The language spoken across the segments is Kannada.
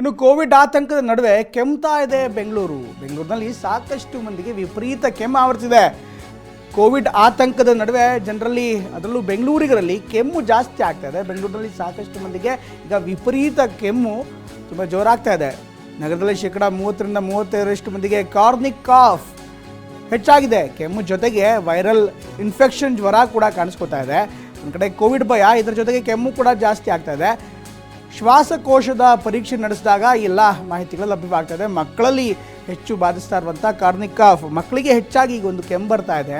ಇನ್ನು ಕೋವಿಡ್ ಆತಂಕದ ನಡುವೆ ಕೆಮ್ತಾ ಇದೆ ಬೆಂಗಳೂರು. ಬೆಂಗಳೂರಿನಲ್ಲಿ ಸಾಕಷ್ಟು ಮಂದಿಗೆ ವಿಪರೀತ ಕೆಮ್ಮು ಆವರಿಸಿದೆ. ಕೋವಿಡ್ ಆತಂಕದ ನಡುವೆ ಜನರಲ್ಲಿ, ಅದರಲ್ಲೂ ಬೆಂಗಳೂರಿಗರಲ್ಲಿ ಕೆಮ್ಮು ಜಾಸ್ತಿ ಆಗ್ತಾ ಇದೆ. ಬೆಂಗಳೂರಿನಲ್ಲಿ ಸಾಕಷ್ಟು ಮಂದಿಗೆ ಈಗ ವಿಪರೀತ ಕೆಮ್ಮು ತುಂಬ ಜೋರಾಗ್ತಾ ಇದೆ. ನಗರದಲ್ಲಿ ಶೇಕಡ ಮೂವತ್ತರಿಂದ ಮೂವತ್ತೈದರಷ್ಟು ಮಂದಿಗೆ ಕಾರ್ನಿಕ್ ಕಾಫ್ ಹೆಚ್ಚಾಗಿದೆ. ಕೆಮ್ಮು ಜೊತೆಗೆ ವೈರಲ್ ಇನ್ಫೆಕ್ಷನ್ ಜ್ವರ ಕೂಡ ಕಾಣಿಸ್ಕೊತಾ ಇದೆ. ಒಂದು ಕಡೆ ಕೋವಿಡ್ ಭಯ, ಇದರ ಜೊತೆಗೆ ಕೆಮ್ಮು ಕೂಡ ಜಾಸ್ತಿ ಆಗ್ತಾ ಇದೆ. ಶ್ವಾಸಕೋಶದ ಪರೀಕ್ಷೆ ನಡೆಸಿದಾಗ ಎಲ್ಲ ಮಾಹಿತಿಗಳು ಲಭ್ಯವಾಗ್ತದೆ. ಮಕ್ಕಳಲ್ಲಿ ಹೆಚ್ಚು ಬಾಧಿಸ್ತಾ ಇರುವಂಥ ಕಾರ್ನಿಕ್ ಕಾಫ್. ಮಕ್ಕಳಿಗೆ ಹೆಚ್ಚಾಗಿ ಈಗ ಒಂದು ಕೆಮ್ಮು ಬರ್ತಾ ಇದೆ.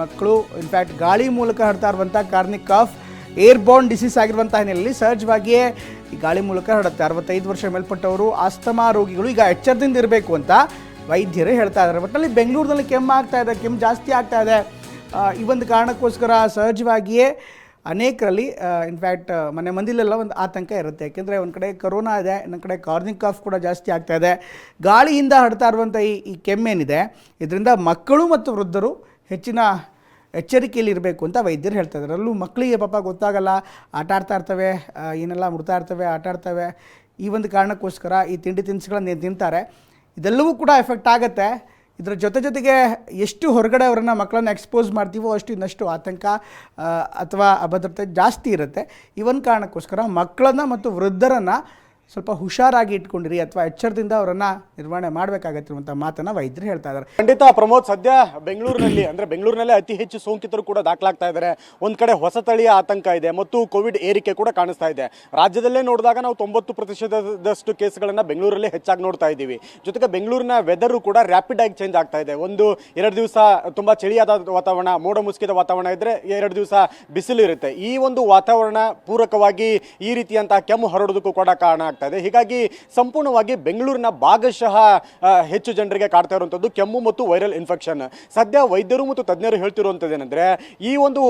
ಮಕ್ಕಳು ಇನ್ಫ್ಯಾಕ್ಟ್ ಗಾಳಿ ಮೂಲಕ ಹರಡ್ತಾ ಇರುವಂಥ ಕಾರ್ನಿಕ್ ಕಾಫ್ ಏರ್ಬೋರ್ನ್ ಡಿಸೀಸ್ ಆಗಿರುವಂಥ ಹಿನ್ನೆಲೆಯಲ್ಲಿ ಸಹಜವಾಗಿಯೇ ಈ ಗಾಳಿ ಮೂಲಕ ಹರಡುತ್ತೆ. ಅರವತ್ತೈದು ವರ್ಷ ಮೇಲ್ಪಟ್ಟವರು ಆಸ್ತಮಾ ರೋಗಿಗಳು ಈಗ ಎಚ್ಚರದಿಂದ ಇರಬೇಕು ಅಂತ ವೈದ್ಯರೇ ಹೇಳ್ತಾ ಇದ್ದಾರೆ. ಒಟ್ಟಿನಲ್ಲಿ ಬೆಂಗಳೂರಿನಲ್ಲಿ ಕೆಮ್ಮು ಆಗ್ತಾ ಇದೆ, ಕೆಮ್ಮು ಜಾಸ್ತಿ ಆಗ್ತಾ ಇದೆ. ಈ ಒಂದು ಕಾರಣಕ್ಕೋಸ್ಕರ ಸಹಜವಾಗಿಯೇ ಅನೇಕರಲ್ಲಿ ಇನ್ಫ್ಯಾಕ್ಟ್ ಮನೆ ಮಂದಿಲೆಲ್ಲ ಒಂದು ಆತಂಕ ಇರುತ್ತೆ. ಯಾಕೆಂದರೆ ಒಂದು ಕಡೆ ಕರೋನಾ ಇದೆ, ಇನ್ನೊಂದು ಕಡೆ ಕಾರ್ನಿಂಗ್ ಕಾಫ್ ಕೂಡ ಜಾಸ್ತಿ ಆಗ್ತಾ ಇದೆ. ಗಾಳಿಯಿಂದ ಹಡ್ತಾ ಇರುವಂಥ ಈ ಈ ಕೆಮ್ಮೇನಿದೆ ಇದರಿಂದ ಮಕ್ಕಳು ಮತ್ತು ವೃದ್ಧರು ಹೆಚ್ಚಿನ ಎಚ್ಚರಿಕೆಯಲ್ಲಿ ಇರಬೇಕು ಅಂತ ವೈದ್ಯರು ಹೇಳ್ತಾ ಇದ್ದಾರೆ. ಅಲ್ಲೂ ಮಕ್ಕಳಿಗೆ ಪಾಪ ಗೊತ್ತಾಗಲ್ಲ, ಆಟ ಆಡ್ತಾ ಇರ್ತವೆ ಏನೆಲ್ಲ ಮುಡ್ತಾ ಇರ್ತವೆ, ಆಟ ಆಡ್ತವೆ. ಈ ಒಂದು ಕಾರಣಕ್ಕೋಸ್ಕರ ಈ ತಿಂಡಿ ತಿನಿಸುಗಳನ್ನು ತಿಂತಾರೆ. ಇದೆಲ್ಲವೂ ಕೂಡ ಎಫೆಕ್ಟ್ ಆಗುತ್ತೆ. ಇದರ ಜೊತೆ ಜೊತೆಗೆ ಎಷ್ಟು ಹೊರಗಡೆ ಅವರನ್ನು ಮಕ್ಕಳನ್ನು ಎಕ್ಸ್ಪೋಸ್ ಮಾಡ್ತೀವೋ ಅಷ್ಟು ಇನ್ನಷ್ಟು ಆತಂಕ ಅಥವಾ ಅಭದ್ರತೆ ಜಾಸ್ತಿ ಇರುತ್ತೆ. ಇವನ್ ಕಾರಣಕ್ಕೋಸ್ಕರ ಮಕ್ಕಳನ್ನು ಮತ್ತು ವೃದ್ಧರನ್ನು ಸ್ವಲ್ಪ ಹುಷಾರಾಗಿ ಇಟ್ಕೊಂಡಿರಿ ಅಥವಾ ಎಚ್ಚರದಿಂದ ಅವರನ್ನು ನಿರ್ವಹಣೆ ಮಾಡಬೇಕಾಗತ್ತಿರುವಂಥ ಮಾತನ್ನು ವೈದ್ಯರು ಹೇಳ್ತಾ ಇದ್ದಾರೆ. ಖಂಡಿತ ಪ್ರಮೋದ್, ಸದ್ಯ ಬೆಂಗಳೂರಿನಲ್ಲಿ, ಅಂದ್ರೆ ಬೆಂಗಳೂರಿನಲ್ಲೇ ಅತಿ ಹೆಚ್ಚು ಸೋಂಕಿತರು ಕೂಡ ದಾಖಲಾಗ್ತಾ ಇದ್ದಾರೆ. ಒಂದ್ ಕಡೆ ಹೊಸ ತಳಿಯ ಆತಂಕ ಇದೆ, ಮತ್ತು ಕೋವಿಡ್ ಏರಿಕೆ ಕೂಡ ಕಾಣಿಸ್ತಾ ಇದೆ. ರಾಜ್ಯದಲ್ಲೇ ನೋಡಿದಾಗ ನಾವು ತೊಂಬತ್ತು ಪ್ರತಿಶತದಷ್ಟು ಕೇಸ್ಗಳನ್ನ ಬೆಂಗಳೂರಲ್ಲೇ ಹೆಚ್ಚಾಗಿ ನೋಡ್ತಾ ಇದ್ದೀವಿ. ಜೊತೆಗೆ ಬೆಂಗಳೂರಿನ ವೆದರ್ ಕೂಡ ರ್ಯಾಪಿಡ್ ಆಗಿ ಚೇಂಜ್ ಆಗ್ತಾ ಇದೆ. ಒಂದು ಎರಡು ದಿವಸ ತುಂಬಾ ಚಳಿಯಾದ ವಾತಾವರಣ, ಮೋಡ ಮುಸುಕಿದ ವಾತಾವರಣ ಇದ್ರೆ ಎರಡು ದಿವಸ ಬಿಸಿಲು ಇರುತ್ತೆ. ಈ ಒಂದು ವಾತಾವರಣ ಪೂರಕವಾಗಿ ಈ ರೀತಿಯಂತಹ ಕೆಮ್ಮು ಹರಡೋದಕ್ಕೂ ಕೂಡ ಕಾರಣ ಇದೆ ಹೀಗಾಗಿ ಸಂಪೂರ್ಣವಾಗಿ ಬೆಂಗಳೂರಿನ ಭಾಗಶಃ ಹೆಚ್ಚು ಜನರಿಗೆ ಕಾಡ್ತಾ ಇರುವಂಥದ್ದು ಕೆಮ್ಮು ಮತ್ತು ವೈರಲ್ ಇನ್ಫೆಕ್ಷನ್. ಸದ್ಯ ವೈದ್ಯರು ಮತ್ತು ತಜ್ಞರು ಹೇಳ್ತಿರುವಂಥದ್ದು ಏನಂದ್ರೆ ಈ ಒಂದು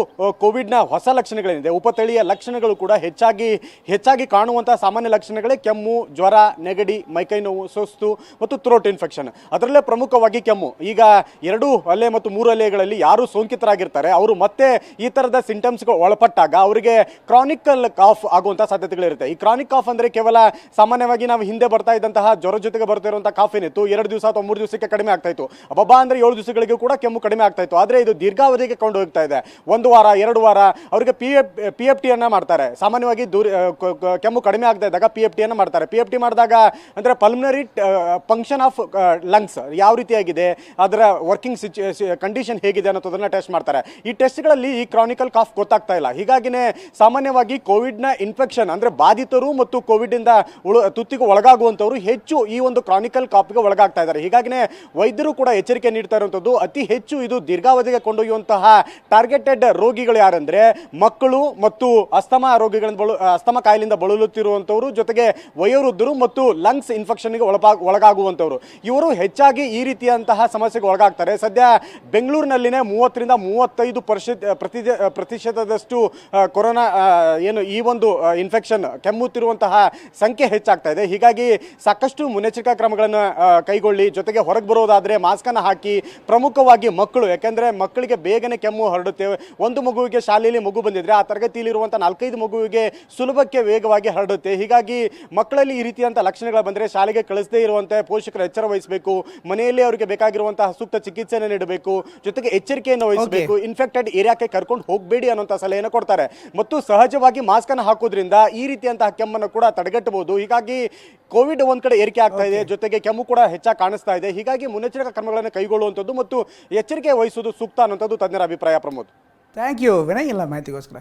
ಕೋವಿಡ್ನ ಹೊಸ ಲಕ್ಷಣಗಳೇನಿದೆ, ಉಪತಳಿಯ ಲಕ್ಷಣಗಳು ಕೂಡ ಹೆಚ್ಚಾಗಿ ಹೆಚ್ಚಾಗಿ ಕಾಣುವಂತಹ ಸಾಮಾನ್ಯ ಲಕ್ಷಣಗಳೇ ಕೆಮ್ಮು, ಜ್ವರ, ನೆಗಡಿ, ಮೈಕೈ ನೋವು, ಸುಸ್ತು ಮತ್ತು ಥ್ರೋಟ್ ಇನ್ಫೆಕ್ಷನ್. ಅದರಲ್ಲೇ ಪ್ರಮುಖವಾಗಿ ಕೆಮ್ಮು. ಈಗ ಎರಡು ಅಲೆ ಮತ್ತು ಮೂರು ಅಲೆಗಳಲ್ಲಿ ಯಾರು ಸೋಂಕಿತರಾಗಿರ್ತಾರೆ, ಅವರು ಮತ್ತೆ ಈ ತರದ ಸಿಂಟಮ್ಸ್ಗಳು ಒಳಪಟ್ಟಾಗ ಅವರಿಗೆ ಕ್ರಾನಿಕಲ್ ಕಾಫ್ ಆಗುವಂಥ ಸಾಧ್ಯತೆಗಳಿರುತ್ತೆ. ಈ ಕ್ರಾನಿಕ್ ಕಾಫ್ ಅಂದ್ರೆ ಕೇವಲ ಸಾಮಾನ್ಯವಾಗಿ ನಾವು ಹಿಂದೆ ಬರ್ತಾ ಇದ್ದಂತಹ ಜ್ವರ ಜೊತೆಗೆ ಬರ್ತಾ ಕಾಫಿನ್ ಇತ್ತು ಎರಡು ದಿವಸ ಅಥವಾ ಮೂರು ದಿವಸಕ್ಕೆ ಕಡಿಮೆ ಆಗ್ತಾ ಇತ್ತು. ಅಬ್ಬಬ್ಬಾ ಅಂದ್ರೆ ಏಳು ದಿವಸಗಳಿಗೂ ಕೂಡ ಕೆಮ್ಮು ಕಡಿಮೆ ಆಗ್ತಾ ಇತ್ತು. ಆದ್ರೆ ಇದು ದೀರ್ಘಾವಧಿಗೆ ಕೊಂಡು ಹೋಗ್ತಾ ಇದೆ. ಒಂದು ವಾರ, ಎರಡು ವಾರ ಅವರಿಗೆ ಪಿ ಎಫ್ ಪಿ ಎಫ್ ಮಾಡ್ತಾರೆ. ಸಾಮಾನ್ಯವಾಗಿ ದೂರ ಕೆಮ್ಮು ಕಡಿಮೆ ಆಗ್ತಾ ಇದ್ದಾಗ ಪಿ ಎಫ್ ಟಿಯನ್ನು ಮಾಡ್ತಾರೆ. ಪಿ ಎಫ್ ಟಿ ಮಾಡಿದಾಗ ಅಂದ್ರೆ ಪಲ್ಮನರಿ ಫಂಕ್ಷನ್ ಆಫ್ ಲಂಗ್ಸ್ ಯಾವ ರೀತಿಯಾಗಿದೆ, ಅದರ ವರ್ಕಿಂಗ್ ಕಂಡೀಷನ್ ಹೇಗಿದೆ ಅನ್ನೋದನ್ನ ಟೆಸ್ಟ್ ಮಾಡ್ತಾರೆ. ಈ ಟೆಸ್ಟ್ಗಳಲ್ಲಿ ಈ ಕ್ರಾನಿಕಲ್ ಕಾಫ್ ಗೊತ್ತಾಗ್ತಾ ಇಲ್ಲ. ಹೀಗಾಗಿನೇ ಸಾಮಾನ್ಯವಾಗಿ ಕೋವಿಡ್ನ ಇನ್ಫೆಕ್ಷನ್ ಅಂದ್ರೆ ಬಾಧಿತರು ಮತ್ತು ಕೋವಿಡ್ ಇಂದ ಉಳು ತುತ್ತಿಗೆ ಒಳಗಾಗುವಂಥವ್ರು ಹೆಚ್ಚು ಈ ಒಂದು ಕ್ರಾನಿಕಲ್ ಕಾಪಿಗೆ ಒಳಗಾಗ್ತಾ ಇದ್ದಾರೆ. ಹೀಗಾಗಿನೇ ವೈದ್ಯರು ಕೂಡ ಎಚ್ಚರಿಕೆ ನೀಡ್ತಾ ಇರುವಂಥದ್ದು, ಅತಿ ಹೆಚ್ಚು ಇದು ದೀರ್ಘಾವಧಿಗೆ ಕೊಂಡೊಯ್ಯುವಂತಹ ಟಾರ್ಗೆಟೆಡ್ ರೋಗಿಗಳು ಯಾರಂದ್ರೆ ಮಕ್ಕಳು ಮತ್ತು ಅಸ್ತಮ ರೋಗಿಗಳಿಂದ ಬಳು ಅಸ್ತಮ ಕಾಯಿಲಿಂದ ಬಳಲುತ್ತಿರುವಂಥವ್ರು, ಜೊತೆಗೆ ವಯೋವೃದ್ಧರು ಮತ್ತು ಲಂಗ್ಸ್ ಇನ್ಫೆಕ್ಷನ್ಗೆ ಒಳಪಾ, ಒಳಗಾಗುವಂಥವ್ರು. ಇವರು ಹೆಚ್ಚಾಗಿ ಈ ರೀತಿಯಂತಹ ಸಮಸ್ಯೆಗೆ ಒಳಗಾಗ್ತಾರೆ. ಸದ್ಯ ಬೆಂಗಳೂರಿನಲ್ಲಿನೇ ಮೂವತ್ತರಿಂದ ಮೂವತ್ತೈದು ಪ್ರತಿಶತ ಪ್ರತಿ ಪ್ರತಿಶತದಷ್ಟು ಕೊರೋನಾ ಏನು ಈ ಒಂದು ಇನ್ಫೆಕ್ಷನ್ ಕೆಮ್ಮುತ್ತಿರುವಂತಹ ಸಂಖ್ಯೆ ಹೆಚ್ಚಾಗ್ತಾ ಇದೆ. ಹೀಗಾಗಿ ಸಾಕಷ್ಟು ಮುನ್ನೆಚ್ಚರಿಕಾ ಕ್ರಮಗಳನ್ನು ಕೈಗೊಳ್ಳಿ. ಜೊತೆಗೆ ಹೊರಗೆ ಬರೋದಾದರೆ ಮಾಸ್ಕನ್ನು ಹಾಕಿ ಪ್ರಮುಖವಾಗಿ ಮಕ್ಕಳು ಯಾಕೆಂದರೆ ಮಕ್ಕಳಿಗೆ ಬೇಗನೆ ಕೆಮ್ಮು ಹರಡುತ್ತೆ. ಒಂದು ಮಗುವಿಗೆ ಶಾಲೆಯಲ್ಲಿ ಮಗು ಬಂದಿದ್ರೆ ಆ ತರಗತಿಯಲ್ಲಿರುವಂಥ ನಾಲ್ಕೈದು ಮಗುವಿಗೆ ಸುಲಭಕ್ಕೆ ವೇಗವಾಗಿ ಹರಡುತ್ತೆ. ಹೀಗಾಗಿ ಮಕ್ಕಳಲ್ಲಿ ಈ ರೀತಿಯಂಥ ಲಕ್ಷಣಗಳು ಬಂದರೆ ಶಾಲೆಗೆ ಕಳಿಸದೇ ಇರುವಂತೆ ಪೋಷಕರು ಎಚ್ಚರ ವಹಿಸಬೇಕು. ಮನೆಯಲ್ಲಿ ಅವರಿಗೆ ಬೇಕಾಗಿರುವಂತಹ ಸೂಕ್ತ ಚಿಕಿತ್ಸೆಯನ್ನು ನೀಡಬೇಕು. ಜೊತೆಗೆ ಎಚ್ಚರಿಕೆಯನ್ನು ವಹಿಸಬೇಕು. ಇನ್ಫೆಕ್ಟೆಡ್ ಏರಿಯಾಕ್ಕೆ ಕರ್ಕೊಂಡು ಹೋಗಬೇಡಿ ಅನ್ನೋಂಥ ಸಲಹೆಯನ್ನು ಕೊಡ್ತಾರೆ. ಮತ್ತು ಸಹಜವಾಗಿ ಮಾಸ್ಕನ್ನು ಹಾಕೋದ್ರಿಂದ ಈ ರೀತಿಯಂತಹ ಕೆಮ್ಮನ್ನು ಕೂಡ ತಡೆಗಟ್ಟಬಹುದು. ಹೀಗಾಗಿ ಕೋವಿಡ್ ಒಂದು ಕಡೆ ಏರಿಕೆ ಆಗ್ತಾ ಇದೆ. ಜೊತೆಗೆ ಕೆಮ್ಮು ಕೂಡ ಹೆಚ್ಚಾಗಿ ಕಾಣಿಸ್ತಾ ಇದೆ. ಹೀಗಾಗಿ ಮುನ್ನೆಚ್ಚರಿಕಾ ಕ್ರಮಗಳನ್ನು ಕೈಗೊಳ್ಳುವಂಥದ್ದು ಮತ್ತು ಎಚ್ಚರಿಕೆ ವಹಿಸುವುದು ಸೂಕ್ತ ಅನ್ನೋಂಥದ್ದು ತಜ್ಞರ ಅಭಿಪ್ರಾಯ ಪ್ರಮೋದ್. ಥ್ಯಾಂಕ್ ಯು ವಿನಯ್ ಎಲ್ಲ ಮಾಹಿತಿಗೋಸ್ಕರ.